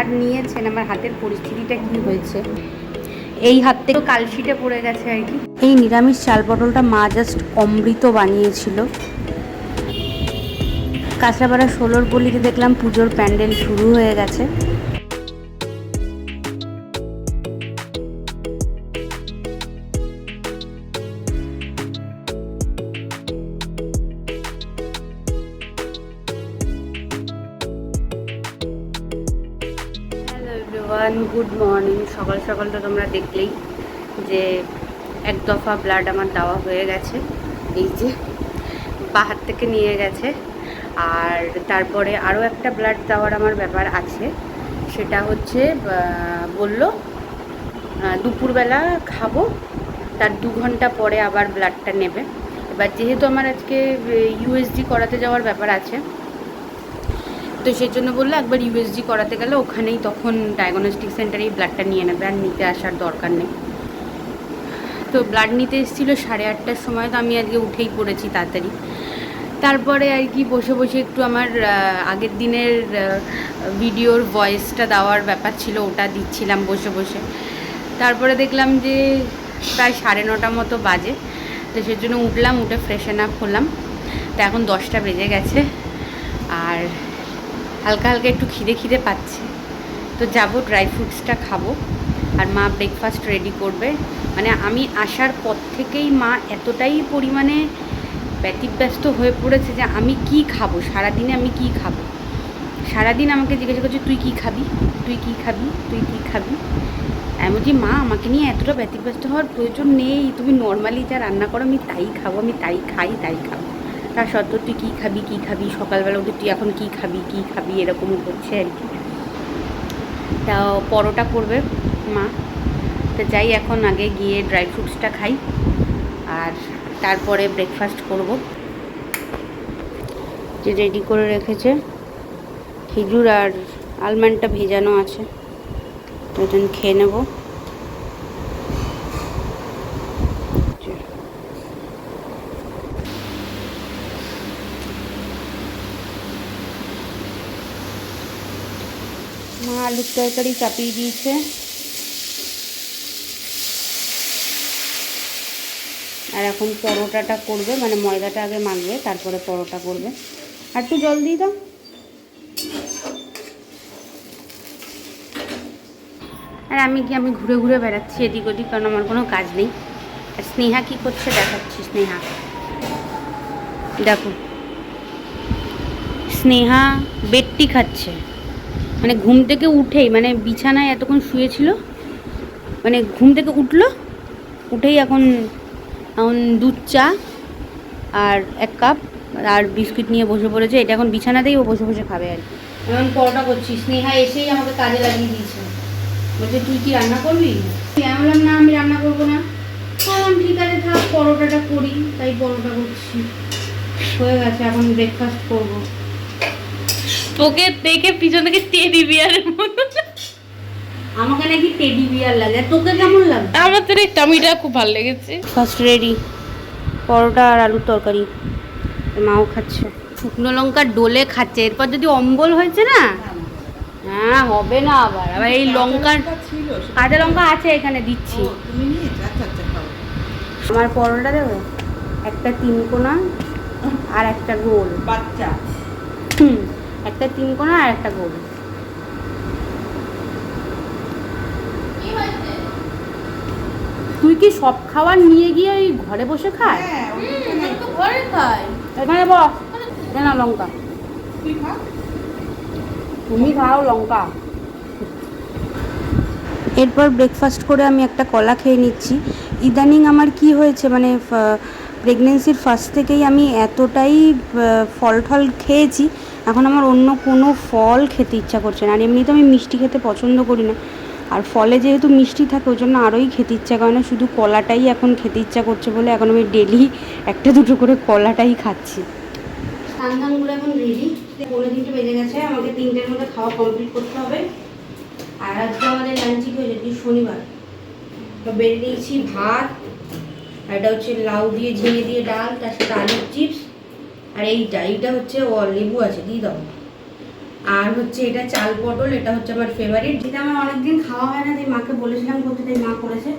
Blood নিয়েছেন, আমার হাতের পরিস্থিতিটা কি হয়েছে? এই হাত থেকে কালশিটে পড়ে গেছে আর কি। এই নিরামিষ চাল পটলটা মা জাস্ট অমৃত বানিয়েছিল। কাঁচরাপাড়া ষোলোর পল্লীতে দেখলাম পুজোর প্যান্ডেল শুরু হয়ে গেছে। Good morning. সকাল সকাল তো তোমরা দেখলেই যে এক দফা ব্লাড আমার দেওয়া হয়ে গেছে। এই যে বাহার থেকে নিয়ে গেছে। আর তারপরে আরও একটা ব্লাড দেওয়ার আমার ব্যাপার আছে। সেটা হচ্ছে বলল দুপুরবেলা খাব, তার দু ঘণ্টা পরে আবার ব্লাডটা নেবে। এবার যেহেতু আমার আজকে ইউএসজি করাতে যাওয়ার ব্যাপার আছে তো সেই জন্য বলল, একবার ইউএসজি করাতে গেলে ওখানেই তখন ডায়াগনস্টিক সেন্টারেই ব্লাডটা নিয়ে নেবে, আর নিতে আসার দরকার নেই। তো ব্লাড নিতে এসেছিল সাড়ে আটটার সময়, তো আমি আজকে উঠেই পড়েছি তাড়াতাড়ি। তারপরে আর কি বসে বসে একটু আমার আগের দিনের ভিডিওর ভয়েসটা দেওয়ার ব্যাপার ছিল, ওটা দিচ্ছিলাম বসে বসে। তারপরে দেখলাম যে প্রায় সাড়ে নটা মতো বাজে, তো সেজন্য উঠলাম, উঠে ফ্রেশন আপ হলাম। তো এখন দশটা বেজে গেছে, আর হালকা হালকা একটু খিদে খিদে পাচ্ছে। তো যাব ড্রাই ফ্রুটসটা খাব আর মা ব্রেকফাস্ট রেডি করবে। মানে আমি আসার পর থেকেই মা এতটাই পরিমাণে ব্যতিব্যস্ত হয়ে পড়েছে যে আমি কি খাব, সারাদিনে আমি কি খাব? সারাদিন আমাকে জিজ্ঞাসা করছে, তুই কি খাবি? তুই কি খাবি? তুই কি খাবি? আমি বলছি, মা, আমাকে নিয়ে এতটা ব্যতিব্যস্ত হওয়ার প্রয়োজন নেই। তুমি নর্মালি যা রান্না করো, আমি তাই খাব, আমি তাই খাই, তাই খাব। তার সত্ত্বেও তুই কী খাবি কী খাবি? সকালবেলা উঠে তুই এখন কী খাবি কী খাবি? এরকম হচ্ছে আর কি। তা পরোটা করবে মা। তো যাই এখন আগে গিয়ে ড্রাই ফ্রুটসটা খাই আর তারপরে ব্রেকফাস্ট করব। যে রেডি করে রেখেছে, খেজুর আর আলমন্ডটা ভেজানো আছে। জন্য খেয়ে নেব মা আলুর তরকারি চাপিয়ে দিয়েছে। আর এখন পরোটাটা করবে মানে ময়দাটা আগে মাখবে, তারপরে পরোটা করবে। আর একটু জল দিয়ে দাও। আর আমি কি আমি ঘুরে ঘুরে বেড়াচ্ছি এদিক ওদিক, কারণ আমার কোনো কাজ নেই। আর স্নেহা কি করছে দেখাচ্ছি, স্নেহা। দেখো। স্নেহা বেডটি খাচ্ছে। মানে ঘুম থেকে উঠেই মানে বিছানায় এতক্ষণ শুয়েছিল মানে ঘুম থেকে উঠল উঠেই এখন এখন দুধ চা আর এক কাপ আর বিস্কুট নিয়ে বসে পড়েছে। এটা এখন বিছানাতেই ও বসে বসে খাবে আর কি। এখন পরোটা করছি। স্নেহা এসেই আমাকে কাজে লাগিয়ে দিয়েছে। বলছে তুই কি রান্না করবি? আমি বললাম না আমি রান্না করব না। বললাম ঠিক আছে থাক পরোটাটা করি। তাই পরোটা করছি। হয়ে গেছে এখন ব্রেকফাস্ট করব। তোকে দেখে পিছন থেকে টেডি বিয়ারের মতো। আমাকে নাকি টেডি বিয়ার লাগে। তোকে কেমন লাগে? আমার তো এই টামিটা খুব ভালো লেগেছে। ফার্স্ট রেডি পরোটা আর আলুর তরকারি। মাও খাচ্ছে। শুকনো লঙ্কা ডোলে খাচ্ছে। এরপর যদি অম্বল হয়েছে না? হ্যাঁ হবে না আবার। আবার এই লঙ্কার কাঁচা লঙ্কা আছে এখানে দিচ্ছি। আমার পরোটা দেবে? একটা তিন কোনা আর একটা গোল। বাচ্চা। হুম, একটা তিন কোনা আর একটা গোল তুই কি সব খাবার নিয়ে গিয়ে ওই ঘরে বসে খাস? হ্যাঁ ঘরে খাই। এখানে বস না লঙ্কা। তুমি খাও লঙ্কা। এরপর ব্রেকফাস্ট করে আমি একটা কলা খেয়ে নিচ্ছি। ইদানিং আমার কি হয়েছে মানে প্রেগনেন্সির ফার্স্ট থেকেই আমি এতটাই ফল টল খেয়েছি। এখন আমার অন্য কোনো ফল খেতে ইচ্ছা করছে না। আর এমনি তো আমি মিষ্টি খেতে পছন্দ করি না। আর ফলে যেহেতু মিষ্টি থাকে, ওই জন্য আরোই খেতে ইচ্ছা করে না। শুধু কলাটাই এখন খেতে ইচ্ছা করছে বলে এখন আমি ডেলি একটা দুটো করে কলাটাই খাচ্ছি। এখন রেডি তিনটে বেজে গেছে। আমাকে তিনটের মধ্যে খাওয়া কমপ্লিট করতে হবে। আর আজকে আমাদের লাঞ্চে হয়েছে? শনিবার। বেড়ে ভাত আর এটা হচ্ছে লাউ দিয়ে ঝিঙে দিয়ে ডাল তার সাথে আলুর চিপস আর এইটা এইটা হচ্ছে ও লেবু আছে দিয়ে দাও। আর হচ্ছে এটা চাল পটল এটা হচ্ছে আমার ফেভারিট যেটা আমার অনেকদিন খাওয়া হয় না তাই মাকে বলেছিলাম করতে তাই মা করেছে।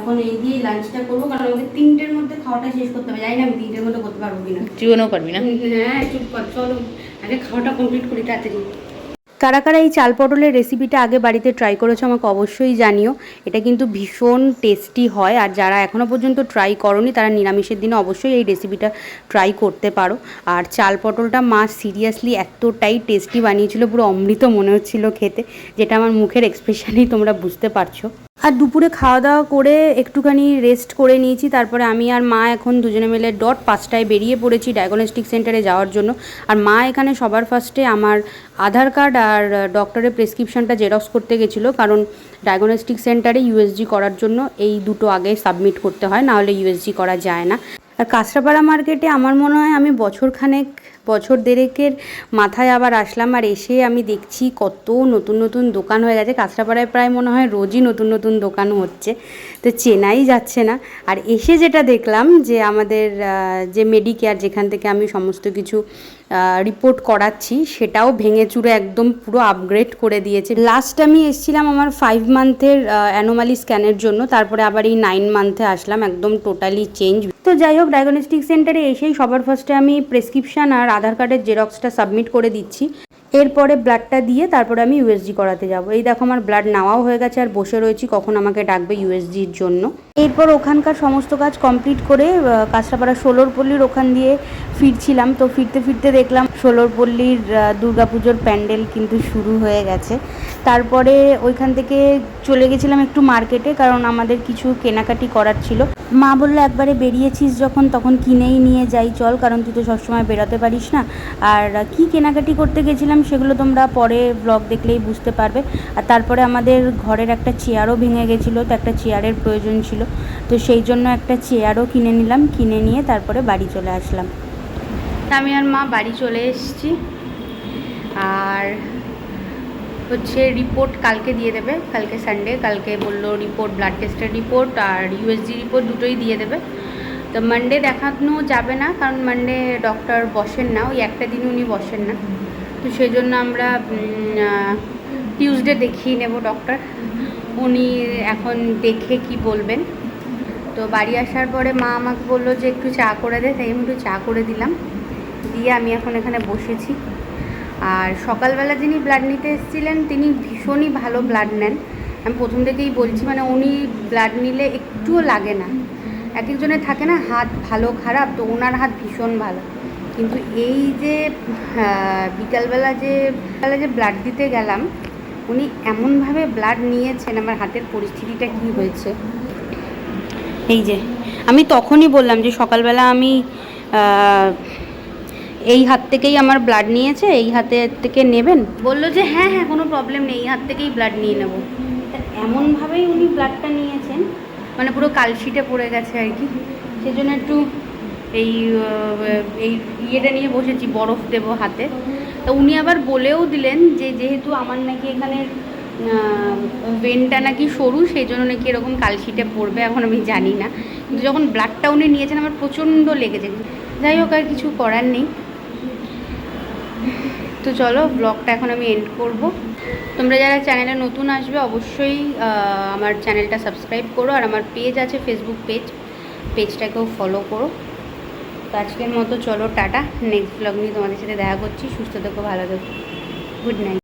এখন এই দিয়ে লাঞ্চটা করব কারণ আমাকে তিনটের মধ্যে খাওয়াটা শেষ করতে হবে। জানি না আমি তিনটের মধ্যে করতে পারব কিনা। জীবনেও পারবি না? হ্যাঁ চুপ কর চলো। আগে খাওয়াটা কমপ্লিট করি তাড়াতাড়ি। কারা কারা এই চাল পটলের রেসিপিটা আগে বাড়িতে ট্রাই করেছ আমাকে অবশ্যই জানিও। এটা কিন্তু ভীষণ টেস্টি হয় আর যারা এখনও পর্যন্ত ট্রাই করনি, তারা নিরামিষের দিনে অবশ্যই এই রেসিপিটা ট্রাই করতে পারো। আর চাল পটলটা মা সিরিয়াসলি এতটাই টেস্টি বানিয়েছিল, পুরো অমৃত মনে হচ্ছিল খেতে, যেটা আমার মুখের এক্সপ্রেশনেই তোমরা বুঝতে পারছ। আর দুপুরে খাওয়া দাওয়া করে একটুখানি রেস্ট করে নিয়েছি। তারপরে আমি আর মা এখন দুজনে মিলে ডট পাঁচটায় বেরিয়ে পড়েছি ডায়াগনস্টিক সেন্টারে যাওয়ার জন্য। আর মা এখানে সবার ফার্স্টে আমার আধার কার্ড আর ডক্টরের প্রেসক্রিপশনটা জেরক্স করতে গেছিল। কারণ ডায়াগনস্টিক সেন্টারে ইউএসজি করার জন্য এই দুটো আগে সাবমিট করতে হয় নাহলে ইউএসজি করা যায় না। আর কাঁচরাপাড়া মার্কেটে আমার মনে হয় আমি বছরখানেক বছর দেড়েকের মাথায় আবার আসলাম আর এসে আমি দেখছি কত নতুন নতুন দোকান হয়ে গেছে। কাঁচরাপাড়ায় প্রায় মনে হয় রোজই নতুন নতুন দোকান হচ্ছে। তো চেনাই যাচ্ছে না। আর এসে যেটা দেখলাম যে আমাদের যে মেডিকেয়ার যেখান থেকে আমি সমস্ত কিছু রিপোর্ট করাচ্ছি, সেটাও ভেঙে চুরে একদম পুরো আপগ্রেড করে দিয়েছে। লাস্ট আমি এসেছিলাম আমার ফাইভ মান্থের অ্যানোমালি স্ক্যানের জন্য। তারপরে আবার এই নাইন মান্থে আসলাম, একদম টোটালি চেঞ্জ তো যাই হোক ডায়াগনস্টিক সেন্টারে এসেই সবার ফার্স্টে আমি প্রেসক্রিপশন আর আধার কার্ডের জেরক্সটা সাবমিট করে দিচ্ছি। এরপরে ব্লাডটা দিয়ে তারপরে আমি ইউএসজি করাতে যাব। এই দেখো আমার ব্লাড নেওয়াও হয়ে গেছে আর বসে রয়েছি কখন আমাকে ডাকবে ইউএসজির জন্য। এরপর ওখানকার সমস্ত কাজ কমপ্লিট করে আহ, ষোলোর পল্লির ওখান দিয়ে ফিরছিলাম। তো ফিরতে ফিরতে দেখলাম ষোলোরপল্লির দুর্গাপুজোর প্যান্ডেল কিন্তু শুরু হয়ে গেছে। তারপরে ওইখান থেকে চলে গেছিলাম একটু মার্কেটে, কারণ আমাদের কিছু কেনাকাটি করার ছিল। মা বলল, একবারে বেরিয়েছিস যখন, তখন কিনেই নিয়ে যাই, চল, কারণ তুই তো সবসময় বেরোতে পারিস না। আর কি কেনাকাটি করতে গেছিলাম সেগুলো তোমরা পরে ব্লগ দেখলেই বুঝতে পারবে। আর তারপরে আমাদের ঘরের একটা চেয়ারও ভেঙে গেছিল, তো একটা চেয়ারের প্রয়োজন ছিল। তো সেই জন্য একটা চেয়ারও কিনে নিলাম, কিনে নিয়ে তারপরে বাড়ি চলে আসলাম। আমি আর মা বাড়ি চলে এসেছি। আর হচ্ছে রিপোর্ট কালকে দিয়ে দেবে, কালকে সানডে কালকে বলল রিপোর্ট ব্লাড টেস্টের রিপোর্ট আর ইউএসজি রিপোর্ট দুটোই দিয়ে দেবে। তো মানডে দেখানো যাবে না, কারণ মানডে ডক্টর বসেন না, ওই একটা দিন উনি বসেন না। তো সেই জন্য আমরা টিউসডে দেখিয়ে নেব ডক্টর উনি এখন দেখে কি বলবেন। তো বাড়ি আসার পরে মা আমাকে বলল যে একটু চা করে দে, তাই আমি একটু চা করে দিলাম। দিয়ে আমি এখন এখানে বসেছি। আর সকালবেলা যিনি ব্লাড নিতে এসেছিলেন, তিনি ভীষণই ভালো ব্লাড নেন। আমি প্রথম থেকেই বলছি মানে উনি ব্লাড নিলে একটুও লাগে না। এক একজনের থাকে না, হাত ভালো খারাপ, তো ওনার হাত ভীষণ ভালো। কিন্তু এই যে বিকালবেলা যে বেলা যে ব্লাড দিতে গেলাম, উনি এমনভাবে ব্লাড নিয়েছেন, আমার হাতের পরিস্থিতিটা কি হয়েছে। এই যে, আমি তখনই বললাম যে সকালবেলা আমি এই হাত থেকেই আমার ব্লাড নিয়েছে এই হাতে থেকে নেবেন? বলল যে হ্যাঁ হ্যাঁ কোনো প্রবলেম নেই এই হাত থেকেই ব্লাড নিয়ে নেব। তা এমনভাবেই উনি ব্লাডটা নিয়েছেন? মানে পুরো কালশিটে পড়ে গেছে আর কি। সেই জন্য একটু এই এই ইয়েটা নিয়ে বসেছি বরফ দেবো হাতে। তা উনি আবার বলেও দিলেন যে যেহেতু আমার নাকি এখানে ভেনটা নাকি সরু সেই জন্য নাকি এরকম কালশিটে পড়বে এখন আমি জানি না। কিন্তু যখন ব্লাডটা উনি নিয়েছেন আমার প্রচণ্ড লেগেছে। যাই হোক আর কিছু করার নেই। তো চলো ব্লগটা এখন আমি এন্ড করব। তোমরা যারা চ্যানেলে নতুন আসবে, অবশ্যই আমার চ্যানেলটা সাবস্ক্রাইব করো। আর আমার পেজ আছে ফেসবুক পেজ পেজটাকেও ফলো করো। তো আজকের মতো চলো, টাটা। নেক্সট ব্লগ নিয়ে তোমাদের সাথে দেখা করছি। সুস্থ থেকো, ভালো থেকো। Good night